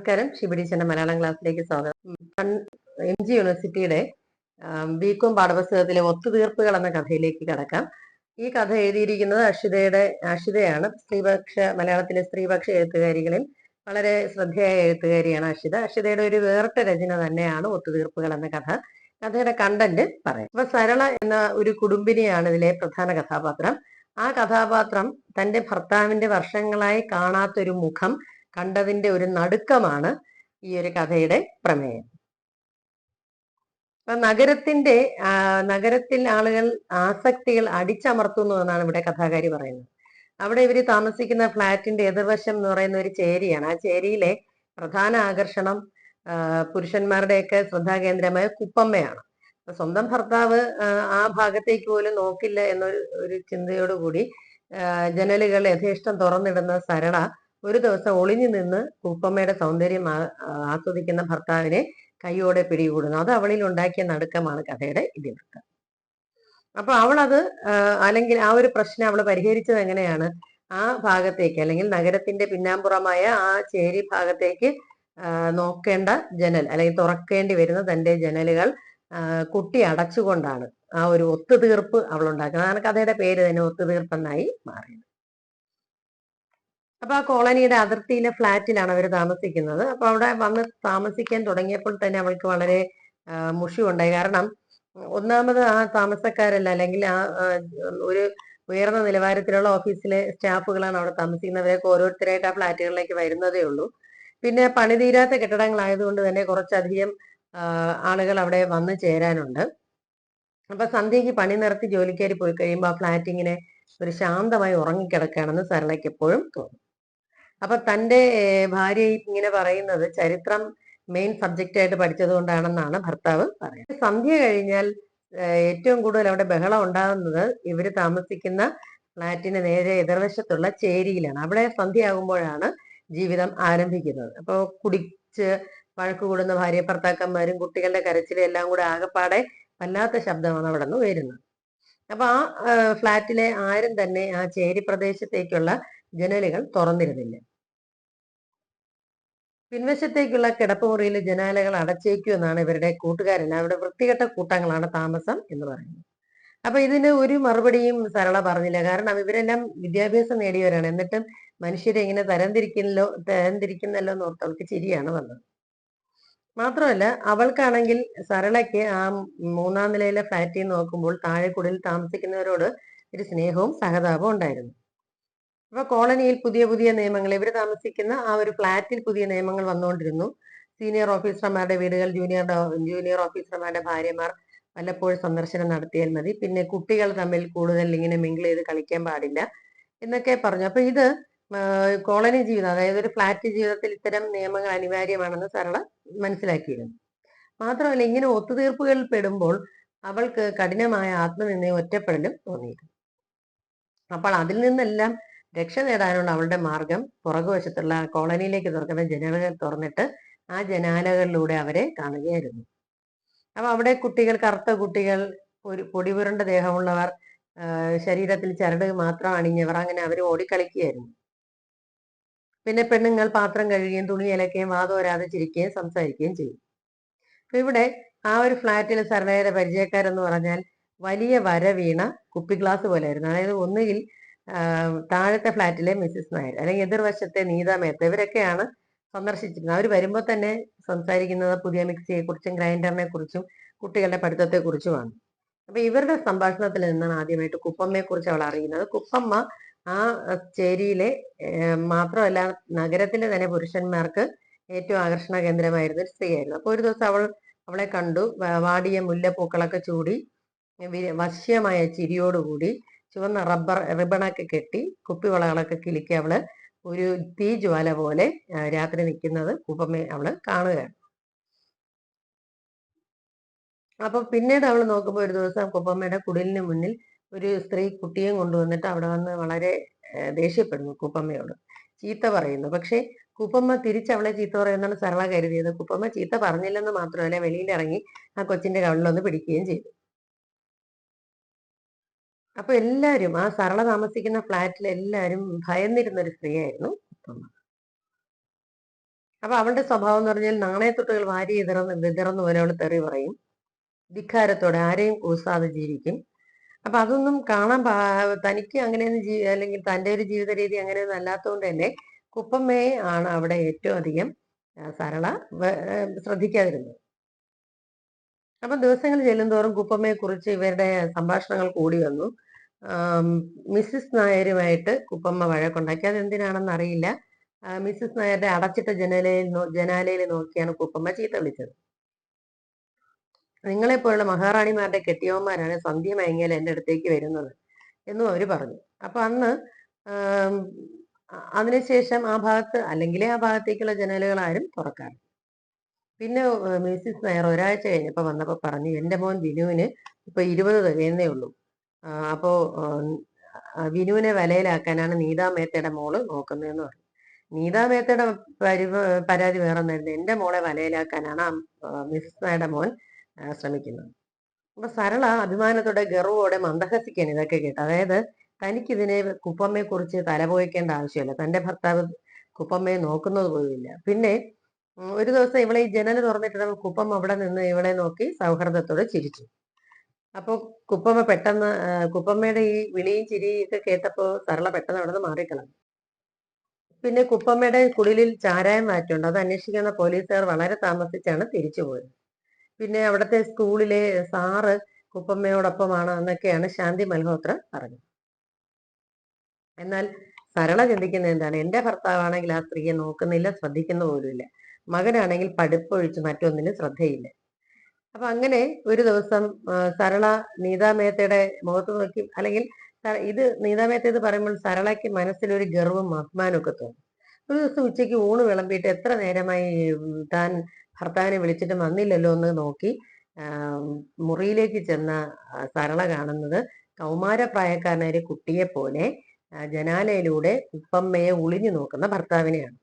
നമസ്കാരം. ഷിബിഡീച്ചന്റെ മലയാളം ക്ലാസ്സിലേക്ക് സ്വാഗതം. എം ജി യൂണിവേഴ്സിറ്റിയുടെ ബികോം പാഠപുസ്തകത്തിലെ ഒത്തുതീർപ്പുകൾ എന്ന കഥയിലേക്ക് കടക്കാം. ഈ കഥ എഴുതിയിരിക്കുന്നത് അഷിതയുടെ അഷിതയാണ് സ്ത്രീപക്ഷ മലയാളത്തിലെ സ്ത്രീപക്ഷ എഴുത്തുകാരികളിൽ വളരെ ശ്രദ്ധേയ എഴുത്തുകാരിയാണ് അഷിത അഷിതയുടെ ഒരു വേറിട്ട രചന തന്നെയാണ് ഒത്തുതീർപ്പുകൾ എന്ന കഥ. കഥയുടെ കണ്ടന്റ് പറയാം. അപ്പൊ സരള എന്ന ഒരു കുടുംബിനിയാണ് ഇതിലെ പ്രധാന കഥാപാത്രം. ആ കഥാപാത്രം തന്റെ ഭർത്താവിന്റെ വർഷങ്ങളായി കാണാത്തൊരു മുഖം കണ്ടതിന്റെ ഒരു നടുക്കമാണ് ഈ ഒരു കഥയുടെ പ്രമേയം. അപ്പൊ നഗരത്തിന്റെ നഗരത്തിൽ ആളുകൾ ആസക്തികൾ അടിച്ചമർത്തുന്നു എന്നാണ് ഇവിടെ കഥാകാരി പറയുന്നത്. അവിടെ ഇവർ താമസിക്കുന്ന ഫ്ളാറ്റിന്റെ എതിർവശം എന്ന് പറയുന്ന ഒരു ചേരിയാണ്. ആ ചേരിയിലെ പ്രധാന ആകർഷണം പുരുഷന്മാരുടെയൊക്കെ ശ്രദ്ധാകേന്ദ്രമായ കുപ്പമ്മയാണ്. സ്വന്തം ഭർത്താവ് ആ ഭാഗത്തേക്ക് പോലും നോക്കില്ല എന്നൊരു ഒരു ചിന്തയോടുകൂടി ജനലുകൾ യഥേഷ്ടം തുറന്നിടുന്ന സരള ഒരു ദിവസം ഒളിഞ്ഞു നിന്ന് ഉപ്പമ്മയുടെ സൗന്ദര്യം ആസ്വദിക്കുന്ന ഭർത്താവിനെ കൈയോടെ പിടികൂടുന്നു. അത് അവളിൽ ഉണ്ടാക്കിയ നടുക്കമാണ് കഥയുടെ ഇതിവൃത്തം. അപ്പൊ അവളത് അല്ലെങ്കിൽ ആ ഒരു പ്രശ്നം അവൾ പരിഹരിച്ചത് എങ്ങനെയാണ്? ആ ഭാഗത്തേക്ക് അല്ലെങ്കിൽ നഗരത്തിന്റെ പിന്നാമ്പുറമായ ആ ചേരി ഭാഗത്തേക്ക് നോക്കേണ്ട ജനൽ അല്ലെങ്കിൽ തുറക്കേണ്ടി വരുന്ന തന്റെ ജനലുകൾ കുട്ടി അടച്ചുകൊണ്ടാണ് ആ ഒരു ഒത്തുതീർപ്പ് അവൾ ഉണ്ടാക്കുന്നത് അതാണ് കഥയുടെ പേര് തന്നെ ഒത്തുതീർപ്പെന്നായി മാറിയത്. അപ്പൊ ആ കോളനിയുടെ അതിർത്തിയിലെ ഫ്ലാറ്റിലാണ് അവർ താമസിക്കുന്നത്. അപ്പൊ അവിടെ വന്ന് താമസിക്കാൻ തുടങ്ങിയപ്പോൾ തന്നെ അവൾക്ക് വളരെ മുഷിയുണ്ടായി കാരണം ഒന്നാമത് ആ താമസക്കാരല്ല അല്ലെങ്കിൽ ആ ഒരു ഉയർന്ന നിലവാരത്തിലുള്ള ഓഫീസിലെ സ്റ്റാഫുകളാണ് അവിടെ താമസിക്കുന്നത്. താമസിക്കുന്നവരൊക്കെ ഓരോരുത്തരായിട്ട് ആ ഫ്ലാറ്റുകളിലേക്ക് വരുന്നതേ ഉള്ളൂ. പിന്നെ പണിതീരാത്ത കെട്ടിടങ്ങളായതുകൊണ്ട് തന്നെ കുറച്ചധികം ആളുകൾ അവിടെ വന്നു ചേരാനുണ്ട്. അപ്പൊ സന്ധ്യയ്ക്ക് പണി നിർത്തി ജോലിക്കാരി പോയി കഴിയുമ്പോൾ ആ ഫ്ലാറ്റിങ്ങിനെ ഒരു ശാന്തമായി ഉറങ്ങിക്കിടക്കുകയാണെന്ന് സരളയ്ക്ക് എപ്പോഴും തോന്നും. അപ്പൊ തന്റെ ഭാര്യ ഇങ്ങനെ പറയുന്നത് ചരിത്രം മെയിൻ സബ്ജക്റ്റ് ആയിട്ട് പഠിച്ചത് കൊണ്ടാണെന്നാണ് ഭർത്താവ് പറയുന്നത്. സന്ധ്യ കഴിഞ്ഞാൽ ഏറ്റവും കൂടുതൽ അവിടെ ബഹളം ഉണ്ടാകുന്നത് ഇവർ താമസിക്കുന്ന ഫ്ലാറ്റിന് നേരെ എതിർവശത്തുള്ള ചേരിയിലാണ്. അവിടെ സന്ധ്യയാകുമ്പോഴാണ് ജീവിതം ആരംഭിക്കുന്നത്. അപ്പോൾ കുടിച്ച് വഴക്ക് കൂടുന്ന ഭാര്യ ഭർത്താക്കന്മാരും കുട്ടികളുടെ കരച്ചിലും എല്ലാം കൂടെ ആകെപ്പാടെ വല്ലാത്ത ശബ്ദമാണ് അവിടെ നിന്ന് വരുന്നത് അപ്പൊ ആ ഫ്ലാറ്റിലെ ആരും തന്നെ ആ ചേരി പ്രദേശത്തേക്കുള്ള ജനലുകൾ തുറന്നിരുന്നില്ല. പിൻവശത്തേക്കുള്ള കിടപ്പുമുറിയിൽ ജനാലകൾ അടച്ചേക്കൂ എന്നാണ് ഇവരുടെ കൂട്ടുകാരൻ. അവിടെ വൃത്തികെട്ട കൂട്ടങ്ങളാണ് താമസം എന്ന് പറയുന്നത്. അപ്പൊ ഇതിന് ഒരു മറുപടിയും സരള പറഞ്ഞില്ല. കാരണം ഇവരെല്ലാം വിദ്യാഭ്യാസം നേടിയവരാണ്. എന്നിട്ടും മനുഷ്യരെ ഇങ്ങനെ തരംതിരിക്കുന്നല്ലോ തരംതിരിക്കുന്നല്ലോ എന്ന് ഓർത്ത് അവൾക്ക് ചിരിയാണ് വന്നത്. മാത്രമല്ല അവൾക്കാണെങ്കിൽ സരളയ്ക്ക് ആ മൂന്നാം നിലയിലെ ഫ്ലാറ്റിൽ നോക്കുമ്പോൾ താഴെക്കുടിൽ താമസിക്കുന്നവരോട് ഒരു സ്നേഹവും സഹതാപവും ഉണ്ടായിരുന്നു. അപ്പൊ കോളനിയിൽ പുതിയ പുതിയ നിയമങ്ങൾ ഇവർ താമസിക്കുന്ന ആ ഒരു ഫ്ലാറ്റിൽ പുതിയ നിയമങ്ങൾ വന്നുകൊണ്ടിരുന്നു. സീനിയർ ഓഫീസർമാരുടെ വീടുകൾ ജൂനിയർ ജൂനിയർ ഓഫീസർമാരുടെ ഭാര്യമാർ വല്ലപ്പോഴും സന്ദർശനം നടത്തിയാൽ മതി. പിന്നെ കുട്ടികൾ തമ്മിൽ കൂടുതൽ ഇങ്ങനെ മിങ്കിൾ ചെയ്ത് കളിക്കാൻ പാടില്ല എന്നൊക്കെ പറഞ്ഞു. അപ്പൊ ഇത് കോളനി ജീവിതം അതായത് ഒരു ഫ്ലാറ്റ് ജീവിതത്തിൽ ഇത്തരം നിയമങ്ങൾ അനിവാര്യമാണെന്ന് സരള മനസ്സിലാക്കിയിരുന്നു. മാത്രമല്ല ഇങ്ങനെ ഒത്തുതീർപ്പുകളിൽ പെടുമ്പോൾ അവൾക്ക് കഠിനമായ ആത്മനിന്ദയും ഒറ്റപ്പെടലും തോന്നിയിരുന്നു. അപ്പോൾ അതിൽ നിന്നെല്ലാം രക്ഷ നേടാനുള്ള അവളുടെ മാർഗം പുറകുവശത്തുള്ള കോളനിയിലേക്ക് തുറക്കുന്ന ജനലുകൾ തുറന്നിട്ട് ആ ജനാലകളിലൂടെ അവരെ കാണുകയായിരുന്നു. അപ്പൊ അവിടെ കുട്ടികൾ കറുത്ത കുട്ടികൾ ഒരു പൊടിപുരണ്ട ദേഹമുള്ളവർ ശരീരത്തിൽ ചരട് മാത്രം അണിഞ്ഞവർ അങ്ങനെ അവർ ഓടിക്കളിക്കുകയായിരുന്നു. പിന്നെ പെണ്ണുങ്ങൾ പാത്രം കഴുകുകയും തുണി അലക്കുകയും വാതോരാതെ ചിരിക്കുകയും സംസാരിക്കുകയും ചെയ്യും അപ്പൊ ഇവിടെ ആ ഒരു ഫ്ലാറ്റിൽ സർവേയുടെ പരിചയക്കാരെന്ന് പറഞ്ഞാൽ വലിയ വര വീണ കുപ്പി ഗ്ലാസ് പോലെ ആയിരുന്നു അതായത് ഒന്നുകിൽ താഴത്തെ ഫ്ലാറ്റിലെ മിസ്സിസ് നായർ അല്ലെങ്കിൽ എതിർവശത്തെ നീത മേത്ത ഇവരൊക്കെയാണ് സന്ദർശിച്ചിരുന്നത്. അവർ വരുമ്പോൾ തന്നെ സംസാരിക്കുന്നത് പുതിയ മിക്സിയെ കുറിച്ചും ഗ്രൈൻഡറിനെ കുറിച്ചും കുട്ടികളുടെ പഠിത്തത്തെ കുറിച്ചുമാണ്. അപ്പൊ ഇവരുടെ സംഭാഷണത്തിൽ നിന്നാണ് ആദ്യമായിട്ട് കുപ്പമ്മയെ കുറിച്ച് അവൾ അറിയുന്നത്. കുപ്പമ്മ ആ ചേരിയിലെ മാത്രമല്ല നഗരത്തിലെ തന്നെ പുരുഷന്മാർക്ക് ഏറ്റവും ആകർഷണ കേന്ദ്രമായിരുന്ന ഒരു സ്ത്രീയായിരുന്നു. അപ്പൊ ഒരു ദിവസം അവൾ അവളെ കണ്ടു. വാടിയ മുല്ലപ്പൂക്കളൊക്കെ ചൂടി വശ്യമായ ചിരിയോടുകൂടി ചുവന്ന റബ്ബർ റിബണൊക്കെ കെട്ടി കുപ്പിവളകളൊക്കെ കിലുക്കി അവൾ ഒരു തീ ജ്വാല പോലെ രാത്രി നിൽക്കുന്നത് കുപ്പമ്മ അവൾ കാണുകയാണ്. അപ്പൊ പിന്നീട് അവൾ നോക്കുമ്പോൾ ഒരു ദിവസം കുപ്പമ്മയുടെ കുടിലിന് മുന്നിൽ ഒരു സ്ത്രീ കുട്ടിയും കൊണ്ടുവന്നിട്ട് അവിടെ വന്ന് വളരെ ദേഷ്യപ്പെടുന്നു കുപ്പമ്മയോട്. ചീത്ത പറയുന്നു. പക്ഷേ കുപ്പമ്മ തിരിച്ചവളെ ചീത്ത പറയുന്നതാണ് സരള കരുതിയത്. കുപ്പമ്മ ചീത്ത പറഞ്ഞില്ലെന്ന് മാത്രമല്ല വെളിയിലിറങ്ങി ആ കൊച്ചിന്റെ കവിളിലൊന്ന് പിടിക്കുകയും ചെയ്തു. അപ്പൊ എല്ലാരും ആ സരള താമസിക്കുന്ന ഫ്ലാറ്റിൽ എല്ലാരും ഭയന്നിരുന്ന ഒരു സ്ത്രീയായിരുന്നു ഉത്തമ്മ അപ്പൊ അവളുടെ സ്വഭാവം എന്ന് പറഞ്ഞാൽ നാണയത്തൊട്ടുകൾ വാരി വിതറന്ന് വിതറന്ന് പോലെ അവൾ തെറി പറയും. ധിക്കാരത്തോടെ ആരെയും കൂസാതെ ജീവിക്കും. അപ്പൊ അതൊന്നും കാണാൻ തനിക്ക് അങ്ങനെയൊന്നും ജീവി അല്ലെങ്കിൽ തന്റെ ഒരു ജീവിത രീതി അങ്ങനെയൊന്നും അല്ലാത്തതുകൊണ്ട് തന്നെ കുപ്പമ്മയെ ആണ് അവിടെ ഏറ്റവും അധികം സരള ശ്രദ്ധിക്കാതിരുന്നത്. അപ്പൊ ദിവസങ്ങൾ ചെല്ലുന്തോറും കുപ്പമ്മയെ കുറിച്ച് ഇവരുടെ സംഭാഷണങ്ങൾ കൂടി വന്നു. മിസ്സിസ് നായരുമായിട്ട് കുപ്പമ്മ വഴക്കുണ്ടാക്കി. അതെന്തിനാണെന്ന് അറിയില്ല. മിസ്സിസ് നായരുടെ അടച്ചിട്ട ജനലയിൽ ജനാലയിൽ നോക്കിയാണ് കുപ്പമ്മ ചീത്ത വിളിച്ചത്. നിങ്ങളെപ്പോലുള്ള മഹാറാണിമാരുടെ കെട്ടിയവന്മാരാണ് സന്ധ്യ മയങ്ങിയാൽ എന്റെ അടുത്തേക്ക് വരുന്നത് എന്നും അവർ പറഞ്ഞു. അപ്പൊ അന്ന് അതിനുശേഷം ആ ഭാഗത്ത് അല്ലെങ്കിൽ ആ ഭാഗത്തേക്കുള്ള ജനലുകൾ ആരും തുറക്കാറ് പിന്നെ മിസ്സിസ് നായർ ഒരാഴ്ച കഴിഞ്ഞപ്പോ വന്നപ്പോ പറഞ്ഞു എന്റെ മോൻ വിനുവിന് ഇപ്പൊ ഇരുപത് തികയുന്നേ ഉള്ളൂ. അപ്പോൾ അപ്പോ വിനുവിനെ വലയിലാക്കാനാണ് നീതാ മേത്തയുടെ മോൾ നോക്കുന്നതെന്ന് പറഞ്ഞു. നീതാ മേത്തയുടെ പരാതി വേറെ ഒന്നായിരുന്നു എന്റെ മോളെ വലയിലാക്കാനാണ് മിസ്സിസ് നായരുടെ മോൻ ശ്രമിക്കുന്നത്. അപ്പൊ സരള അഭിമാനത്തോടെ ഗർവോടെ മന്ദഹസിക്കാണ് ഇതൊക്കെ കേട്ടു. അതായത് തനിക്കിതിനെ കുപ്പമ്മയെ കുറിച്ച് തലപോയിക്കേണ്ട ആവശ്യമില്ല. തന്റെ ഭർത്താവ് കുപ്പമ്മയെ നോക്കുന്നത് പോലുമില്ല. പിന്നെ ഒരു ദിവസം ഇവളെ ഈ ജനൽ തുറന്നിട്ട് കുപ്പമ്മ അവിടെ നിന്ന് ഇവളെ നോക്കി സൗഹൃദത്തോടെ ചിരിച്ചു. അപ്പോൾ കുപ്പമ്മ പെട്ടെന്ന് കുപ്പമ്മയുടെ ഈ വിളിയും ചിരിയും ഒക്കെ കേട്ടപ്പോ സരള പെട്ടെന്ന് അവിടെ നിന്ന് മാറിക്കളഞ്ഞു പിന്നെ കുപ്പമ്മയുടെ കുടിലിൽ ചാരായം മാറ്റുണ്ട് അത് അന്വേഷിക്കുന്ന പോലീസുകാർ വളരെ താമസിച്ചാണ് തിരിച്ചു പോയത്. പിന്നെ അവിടുത്തെ സ്കൂളിലെ സാറ് കുപ്പമ്മയോടൊപ്പമാണ് എന്നൊക്കെയാണ് ശാന്തി മൽഹോത്ര പറഞ്ഞത്. എന്നാൽ സരള ചിന്തിക്കുന്നത് എന്താണ്? എന്റെ ഭർത്താവാണെങ്കിൽ ആ സ്ത്രീയെ നോക്കുന്നില്ല ശ്രദ്ധിക്കുന്ന പോലുമില്ല. മകനാണെങ്കിൽ പഠിപ്പൊഴിച്ച് മറ്റൊന്നിനും ശ്രദ്ധയില്ല. അപ്പൊ അങ്ങനെ ഒരു ദിവസം സരള നീതാമേത്തയുടെ മുഖത്ത് നോക്കി അല്ലെങ്കിൽ ഇത് നീതാമേത്ത എന്ന് പറയുമ്പോൾ സരളയ്ക്ക് മനസ്സിലൊരു ഗർവും അഭിമാനമൊക്കെ തോന്നും. ഒരു ദിവസം ഉച്ചയ്ക്ക് ഊണ് വിളമ്പിയിട്ട് എത്ര നേരമായി താൻ ഭർത്താവിനെ വിളിച്ചിട്ട് വന്നില്ലല്ലോ എന്ന് നോക്കി മുറിയിലേക്ക് ചെന്ന സരള കാണുന്നത് കൗമാരപ്രായക്കാരനായ കുട്ടിയെ പോലെ ജനാലയിലൂടെ ഉപ്പമ്മയെ ഒളിഞ്ഞു നോക്കുന്ന ഭർത്താവിനെയാണ്.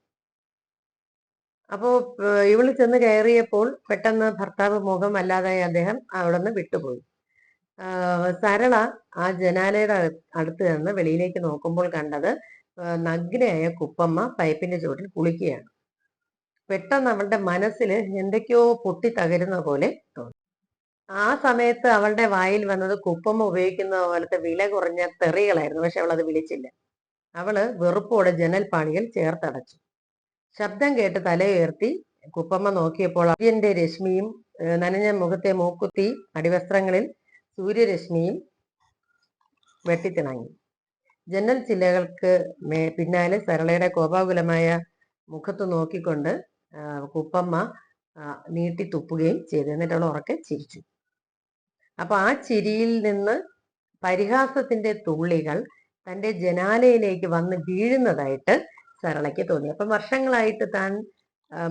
അപ്പോ ഏർ ഇവൾ ചെന്ന് കയറിയപ്പോൾ പെട്ടെന്ന് ഭർത്താവ് മുഖം അല്ലാതായി അദ്ദേഹം അവിടെ നിന്ന് വിട്ടുപോയി സരള ആ ജനാലയുടെ അടു- അടുത്ത് നിന്ന് വെളിയിലേക്ക് നോക്കുമ്പോൾ കണ്ടത് നഗ്നയായ കുപ്പമ്മ പൈപ്പിന്റെ ചുവട്ടിൽ കുളിക്കുകയാണ്. പെട്ടെന്ന് അവളുടെ മനസ്സിൽ എന്തൊക്കെയോ പൊട്ടി തകരുന്ന പോലെ തോന്നി. ആ സമയത്ത് അവളുടെ വായിൽ വന്നത് കുപ്പമ്മ ഉപയോഗിക്കുന്ന പോലത്തെ വില കുറഞ്ഞ തെറികളായിരുന്നു പക്ഷെ അവൾ അത് വിളിച്ചില്ല. അവൾ വെറുപ്പോടെ ജനൽ പാണികൾ ചേർത്തടച്ചു. ശബ്ദം കേട്ട് തലയുയർത്തി കുപ്പമ്മ നോക്കിയപ്പോൾ അടിയന്റെ രശ്മിയും നനഞ്ഞ മുഖത്തെ മൂക്കുത്തി അടിവസ്ത്രങ്ങളിൽ സൂര്യരശ്മിയും വെട്ടിത്തിണങ്ങി. ജനൽ ചില്ലകൾക്ക് മേ പിന്നാലെ സരളയുടെ കോപാകുലമായ മുഖത്ത് നോക്കിക്കൊണ്ട് കുപ്പമ്മ നീട്ടി തുപ്പുകയും ചെയ്തു. എന്നിട്ട് അവൾ ഉറക്കെ ചിരിച്ചു. അപ്പൊ ആ ചിരിയിൽ നിന്ന് പരിഹാസത്തിന്റെ തുള്ളികൾ തന്റെ ജനാലയിലേക്ക് വന്ന് വീഴുന്നതായിട്ട് സരളയ്ക്ക് തോന്നി. അപ്പൊ വർഷങ്ങളായിട്ട് താൻ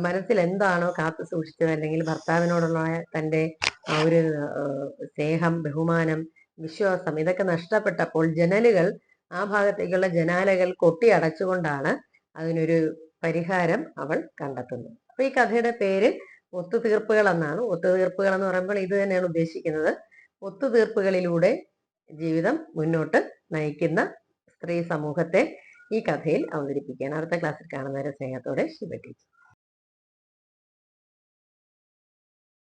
മനസ്സിൽ എന്താണോ കാത്തു സൂക്ഷിച്ചത്? അല്ലെങ്കിൽ ഭർത്താവിനോടുള്ള തന്റെ ആ ഒരു സ്നേഹം ബഹുമാനം വിശ്വാസം ഇതൊക്കെ നഷ്ടപ്പെട്ടപ്പോൾ ജനലുകൾ ആ ഭാഗത്തേക്കുള്ള ജനാലകൾ കൊട്ടി അടച്ചുകൊണ്ടാണ് അതിനൊരു പരിഹാരം അവൾ കണ്ടെത്തുന്നത്. അപ്പൊ ഈ കഥയുടെ പേര് ഒത്തുതീർപ്പുകൾ എന്നാണ്. ഒത്തുതീർപ്പുകൾ എന്ന് പറയുമ്പോൾ ഇത് തന്നെയാണ് ഉദ്ദേശിക്കുന്നത്. ഒത്തുതീർപ്പുകളിലൂടെ ജീവിതം മുന്നോട്ട് നയിക്കുന്ന സ്ത്രീ സമൂഹത്തെ ഈ കഥയിൽ അവതരിപ്പിക്കുകയാണ്. അടുത്ത ക്ലാസ്സിൽ കാണുന്നവരെ സ്നേഹത്തോടെ ശിവ ടീച്ചർ